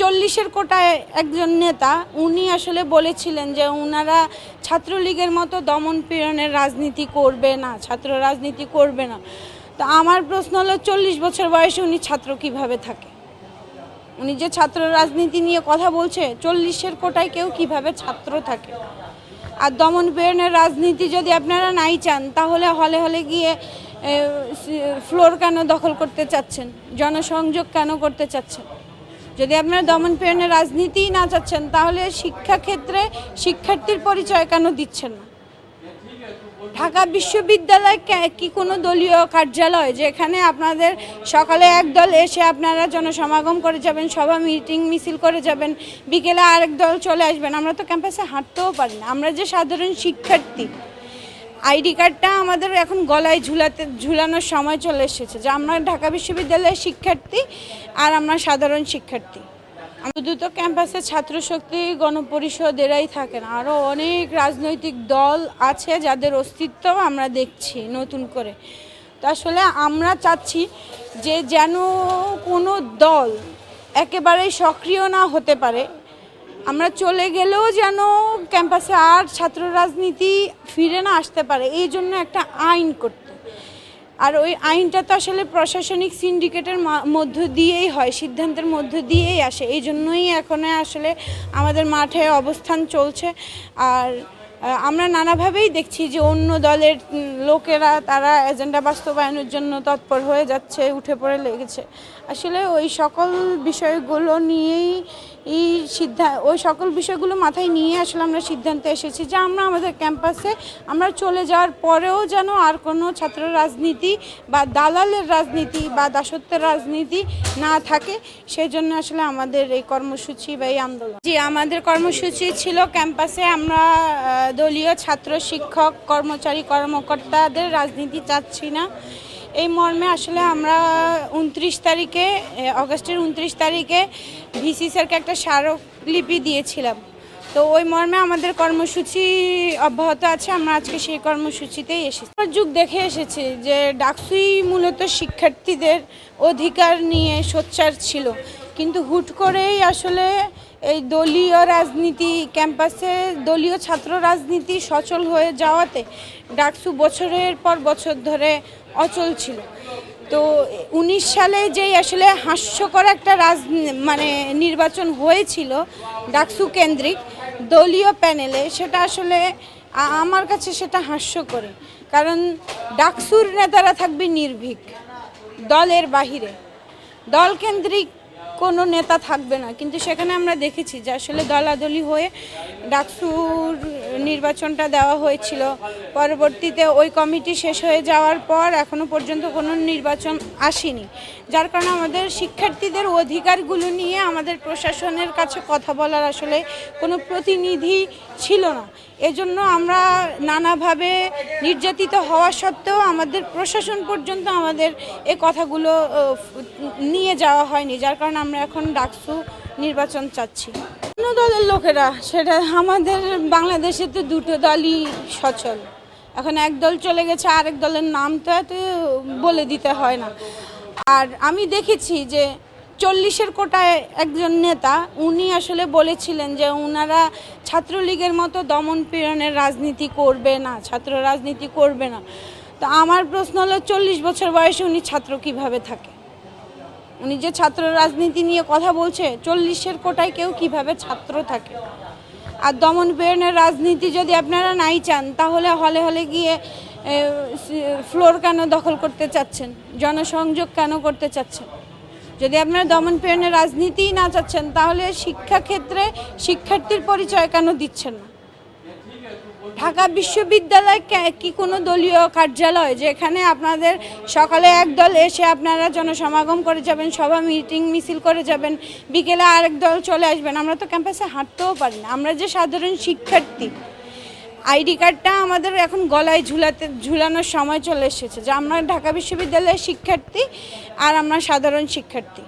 চল্লিশের কোটায় একজন নেতা, উনি আসলে বলেছিলেন যে ওনারা ছাত্রলীগের মতো দমন পীড়নের রাজনীতি করবে না, ছাত্র রাজনীতি করবে না। তো আমার প্রশ্ন হলো, চল্লিশ বছর বয়সে উনি ছাত্র কীভাবে থাকে? উনি যে ছাত্র রাজনীতি নিয়ে কথা বলছে, চল্লিশের কোটায় কেউ কীভাবে ছাত্র থাকে? আর দমন পীড়নের রাজনীতি যদি আপনারা নাই চান, তাহলে হলে হলে গিয়ে ফ্লোর কেন দখল করতে চাচ্ছেন? জনসংযোগ কেন করতে চাচ্ছেন? যদি আপনারা দমন পীড়নের রাজনীতিই না চাচ্ছেন, তাহলে শিক্ষাক্ষেত্রে শিক্ষার্থীর পরিচয় কেন দিচ্ছেন না? ঢাকা বিশ্ববিদ্যালয় কে- কোনো দলীয় কার্যালয় যেখানে আপনাদের সকালে এক দল এসে আপনারা জনসমাগম করে যাবেন, সভা, মিটিং, মিছিল করে যাবেন, বিকেলে আরেক দল চলে আসবেন? আমরা তো ক্যাম্পাসে হাঁটতেও পারি না। আমরা যে সাধারণ শিক্ষার্থী আইডি কার্ডটা আমাদের এখন গলায় ঝুলাতে, ঝুলানোর সময় চলে এসেছে, যে আমরা ঢাকা বিশ্ববিদ্যালয়ের শিক্ষার্থী আর আমরা সাধারণ শিক্ষার্থী। শুধু তো ক্যাম্পাসে ছাত্র শক্তি গণপরিষদ এরাই থাকে না আরও অনেক রাজনৈতিক দল আছে যাদের অস্তিত্ব আমরা দেখছি নতুন করে। তো আসলে আমরা চাচ্ছি যে যেন কোনো দল একেবারেই সক্রিয় না হতে পারে আমরা চলে গেলেও যেন ক্যাম্পাসে আর ছাত্র রাজনীতি ফিরে না আসতে পারে, এই জন্য একটা আইন করতে। আর ওই আইনটা তো আসলে প্রশাসনিক সিন্ডিকেটের মধ্য দিয়েই হয়, সিদ্ধান্তের মধ্য দিয়েই আসে। এই জন্যই এখন আসলে আমাদের মাঠে অবস্থান চলছে। আর আমরা নানাভাবেই দেখছি যে অন্য দলের লোকেরা তারা এজেন্ডা বাস্তবায়নের জন্য তৎপর হয়ে যাচ্ছে, উঠে পড়ে লেগেছে। আসলে ওই সকল বিষয়গুলো নিয়েই এই সিদ্ধান্ত ওই সকল বিষয়গুলো মাথায় নিয়ে আসলে আমরা সিদ্ধান্তে এসেছি যে আমরা আমাদের ক্যাম্পাসে আমরা চলে যাওয়ার পরেও যেন আর কোনো ছাত্র রাজনীতি বা দালালের রাজনীতি বা দাসত্বের রাজনীতি না থাকে সেই জন্য আসলে আমাদের এই কর্মসূচি বা এই আন্দোলন। জি, আমাদের কর্মসূচি ছিল ক্যাম্পাসে আমরা দলীয় ছাত্র, শিক্ষক, কর্মচারী, কর্মকর্তাদের রাজনীতি চাচ্ছি না। এই মর্মে আসলে আমরা উনত্রিশ তারিখে অগস্টের উনত্রিশ তারিখে ভিসি স্যারকে একটা স্মারকলিপি দিয়েছিলাম। তো ওই মর্মে আমাদের কর্মসূচি অব্যাহত আছে, আমরা আজকে সেই কর্মসূচিতেই এসেছি। যুগ দেখে এসেছি যে ডাকসুই মূলত শিক্ষার্থীদের অধিকার নিয়ে সোচ্চার ছিল। কিন্তু হুট করেই আসলে এই দলীয় রাজনীতি, ক্যাম্পাসে দলীয় ছাত্র রাজনীতি সচল হয়ে যাওয়াতে ডাকসু বছরের পর বছর ধরে অচল ছিল। তো উনিশ সালে যেই আসলে হাস্যকর একটা রাজ মানে নির্বাচন হয়েছিল ডাকসু কেন্দ্রিক দলীয় প্যানেলে, সেটা আসলে আমার কাছে সেটা হাস্যকর কারণ ডাকসুর নেতারা থাকবে নির্ভীক দলের বাহিরে। দলকেন্দ্রিক কোনো নেতা থাকবে না। কিন্তু সেখানে আমরা দেখেছি যে আসলে দলাদলি হয়ে ডাকসুর নির্বাচনটা দেওয়া হয়েছিল। পরবর্তীতে ওই কমিটি শেষ হয়ে যাওয়ার পর এখনও পর্যন্ত কোনো নির্বাচন আসেনি। যার কারণে আমাদের শিক্ষার্থীদের অধিকারগুলো নিয়ে আমাদের প্রশাসনের কাছে কথা বলার আসলে কোনো প্রতিনিধি ছিল না। এজন্য আমরা নানাভাবে নির্যাতিত হওয়া সত্ত্বেও আমাদের প্রশাসন পর্যন্ত আমাদের এ কথাগুলো নিয়ে যাওয়া হয়নি। যার কারণে আমরা এখন ডাকসু নির্বাচন চাচ্ছি। অন্য দলের লোকেরা, সেটা আমাদের বাংলাদেশে তো দুটো দলই সচল। এখন এক দল চলে গেছে, আরেক দলের নাম তো বলে দিতে হয় না। আর আমি দেখেছি যে চল্লিশের কোটায় একজন নেতা, উনি আসলে বলেছিলেন যে ওনারা ছাত্রলীগের মতো দমন পীড়নের রাজনীতি করবে না, ছাত্র রাজনীতি করবে না। তো আমার প্রশ্ন হলো, চল্লিশ বছর বয়সে উনি ছাত্র কীভাবে থাকে? উনি যে ছাত্র রাজনীতি নিয়ে কথা বলছে, চল্লিশের কোটায় কেউ কীভাবে ছাত্র থাকে? আর দমন পীড়নের রাজনীতি যদি আপনারা নাই চান, তাহলে হলে হলে গিয়ে ফ্লোর কেন দখল করতে চাচ্ছেন? জনসংযোগ কেন করতে চাচ্ছেন? যদি আপনারা দমন পীড়নের রাজনীতিই না চাচ্ছেন, তাহলে শিক্ষাক্ষেত্রে শিক্ষার্থীর পরিচয় কেন দিচ্ছেন না? ঢাকা বিশ্ববিদ্যালয় কে- কোনো দলীয় কার্যালয় যেখানে আপনাদের সকালে এক দল এসে আপনারা জনসমাগম করে যাবেন, সভা মিটিং, মিছিল করে যাবেন, বিকেলে আরেক দল চলে আসবেন। আমরা তো ক্যাম্পাসে হাঁটতেও পারি না। আমরা যে সাধারণ শিক্ষার্থী, আইডি কার্ডটা আমাদের এখন গলায় ঝুলাতে ঝুলানোর সময় চলে এসেছে। যে আমরা ঢাকা বিশ্ববিদ্যালয়ের শিক্ষার্থী আর আমরা সাধারণ শিক্ষার্থী।